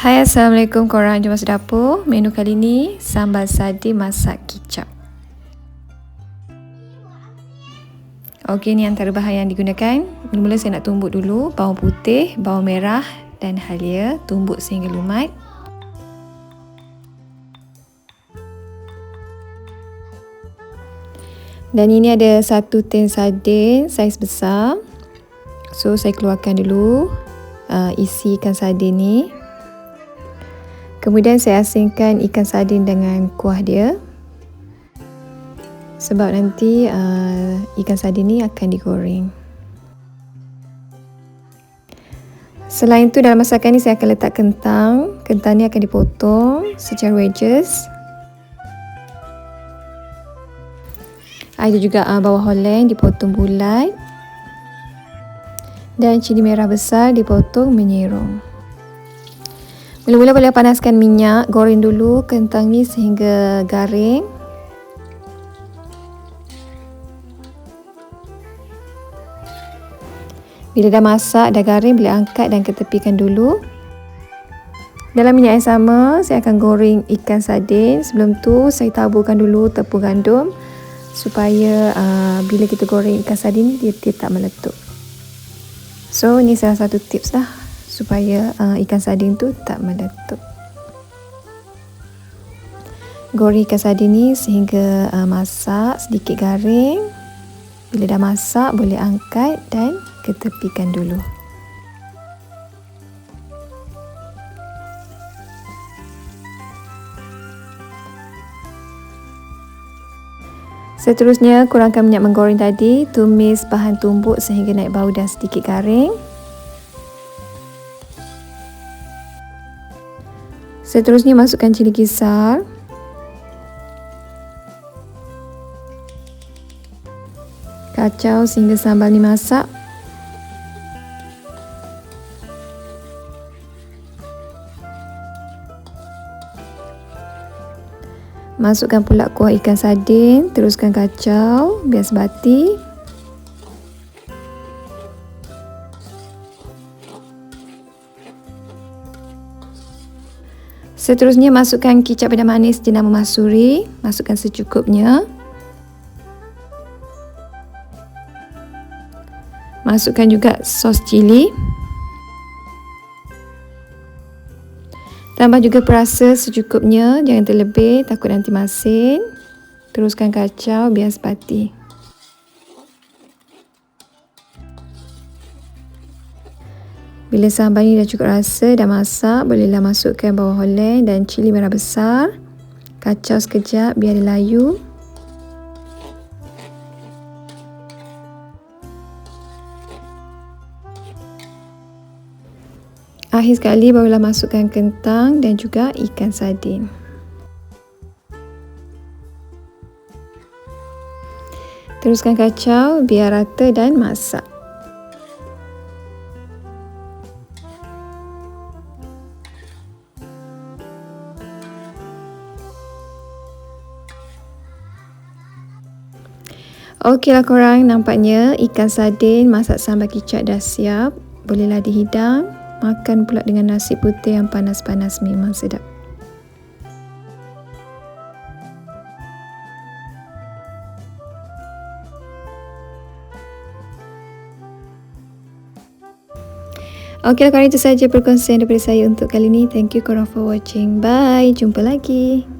Hai Assalamualaikum. Korang Jom masuk dapur. Menu kali ni Sambal sardin masak kicap. Okey ni antara bahan yang digunakan. Mula-mula saya nak tumbuk dulu. Bawang putih, bawang merah dan halia. Tumbuk sehingga lumat. Dan ini ada satu tin sardin Saiz besar. So saya keluarkan dulu uh, Isi ikan sardin ni Kemudian saya asingkan ikan sardin dengan kuah dia. Sebab nanti uh, ikan sardin ni akan digoreng. Selain itu dalam masakan ni saya akan letak kentang. Kentang ni akan dipotong secara wedges. Ada juga uh, bawang holland dipotong bulat. Dan cili merah besar dipotong menyerong. Mula-mula boleh panaskan minyak, goreng dulu kentang ni sehingga garing. Bila dah masak, dah garing, boleh angkat dan ketepikan dulu. Dalam minyak yang sama, saya akan goreng ikan sardin. Sebelum tu, saya taburkan dulu tepung gandum supaya uh, bila kita goreng ikan sardin, dia, dia tak meletup. So, ini salah satu tips lah supaya uh, ikan sardin tu tak meletup. Goreng ikan sardin ni sehingga uh, masak sedikit garing. Bila dah masak boleh angkat dan ketepikan dulu. Seterusnya kurangkan minyak menggoreng tadi, tumis bahan tumbuk sehingga naik bau dan sedikit garing. Seterusnya masukkan cili kisar. Kacau sehingga sambal ni masak. Masukkan pula kuah ikan sardin, teruskan kacau biar sebati. Seterusnya masukkan kicap pedas manis jenama masuri, masukkan secukupnya. Masukkan juga sos cili. Tambah juga perasa secukupnya, jangan terlebih takut nanti masin. Teruskan kacau biar sepati. Bila sambal ni dah cukup rasa, dah masak, bolehlah masukkan bawang holland dan cili merah besar. Kacau sekejap biar dia layu. Akhir sekali barulah masukkan kentang dan juga ikan sardin. Teruskan kacau biar rata dan masak. Okeylah korang, nampaknya ikan sardin masak sambal kicap dah siap. Bolehlah dihidang. Makan pula dengan nasi putih yang panas-panas memang sedap. Okeylah korang, itu sahaja perkongsian daripada saya untuk kali ini. Thank you korang for watching. Bye. Jumpa lagi.